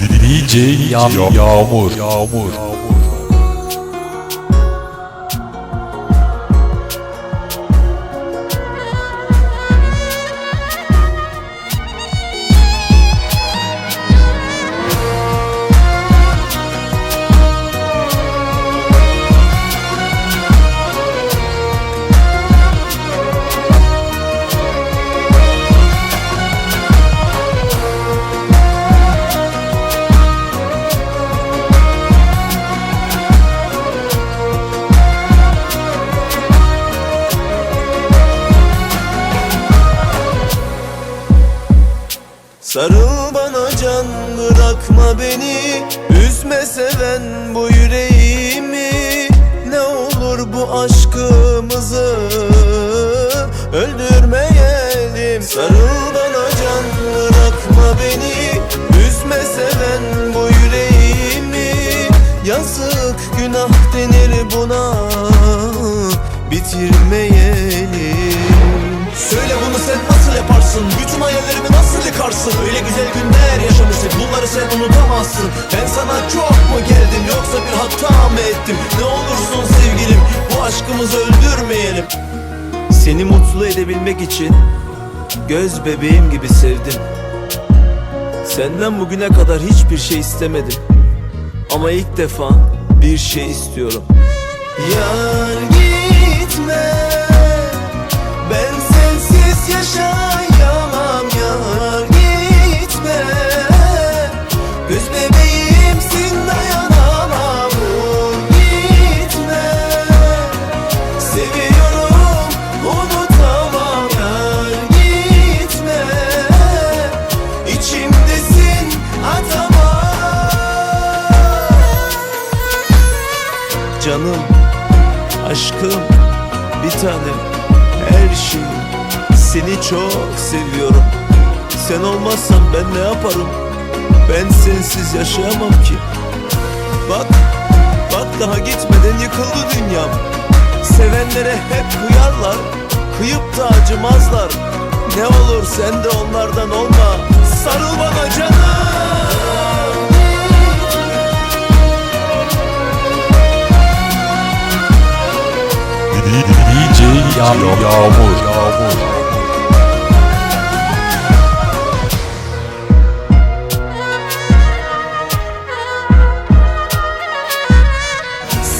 DJ Yağ Yağmur. Yağmur Sarıl bana can bırakma beni. Üzme seven bu yüreğimi. Ne olur bu aşkımızı Öldürmeyelim Sarıl bana can bırakma beni. Üzme seven bu yüreğimi. Yazık günah denir buna. Bitirmeyelim Söyle bunu sen nasıl yaparsın? Bütün hayallerimi nasıl yıkarsın? Sen unutamazsın Ben sana çok mu geldim yoksa bir hata mı ettim? Ne olursun sevgilim bu aşkımızı öldürmeyelim Seni mutlu edebilmek için göz bebeğim gibi sevdim. Senden bugüne kadar hiçbir şey istemedim. Ama ilk defa bir şey istiyorum. Yar gitme. Ben sensiz yaşayamam Canım, aşkım, bir tanem, her şeyim Seni çok seviyorum. Sen olmazsan ben ne yaparım? Ben sensiz yaşayamam ki. Bak, bak daha gitmeden yıkıldı dünyam. Sevenlere hep kıyarlar Kıyıp da acımazlar. Ne olur sen de onlardan olma DJ Yağ Yağmur Yağmur.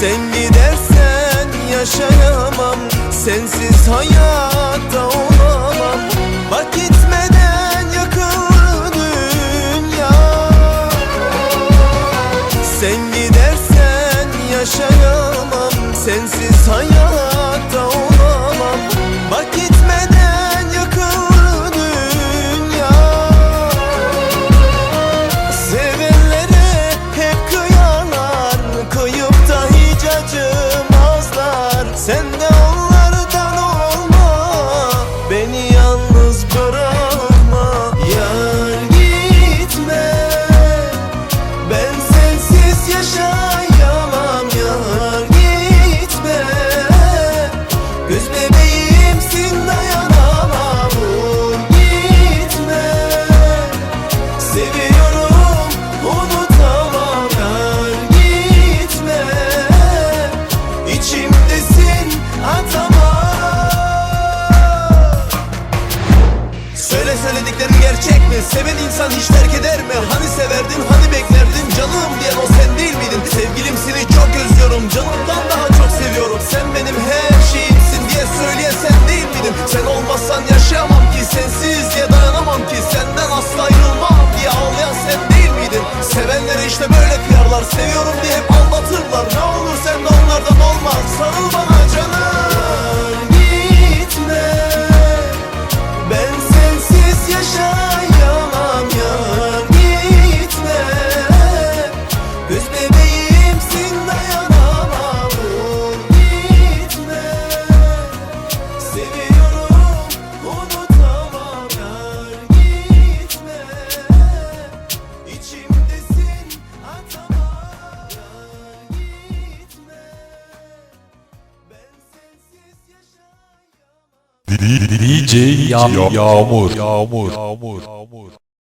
Sen gidersen yaşayamam Sensiz hayatta olamam. Bak gitmeden yakın dünya. Sen gidersen yaşayamam Sensiz hayatta Beni Seven insan hiç terk eder mi? Hani severdin hani beklerdin Canım diyen o sen DJ Yağmur. Yağmur. Yağmur.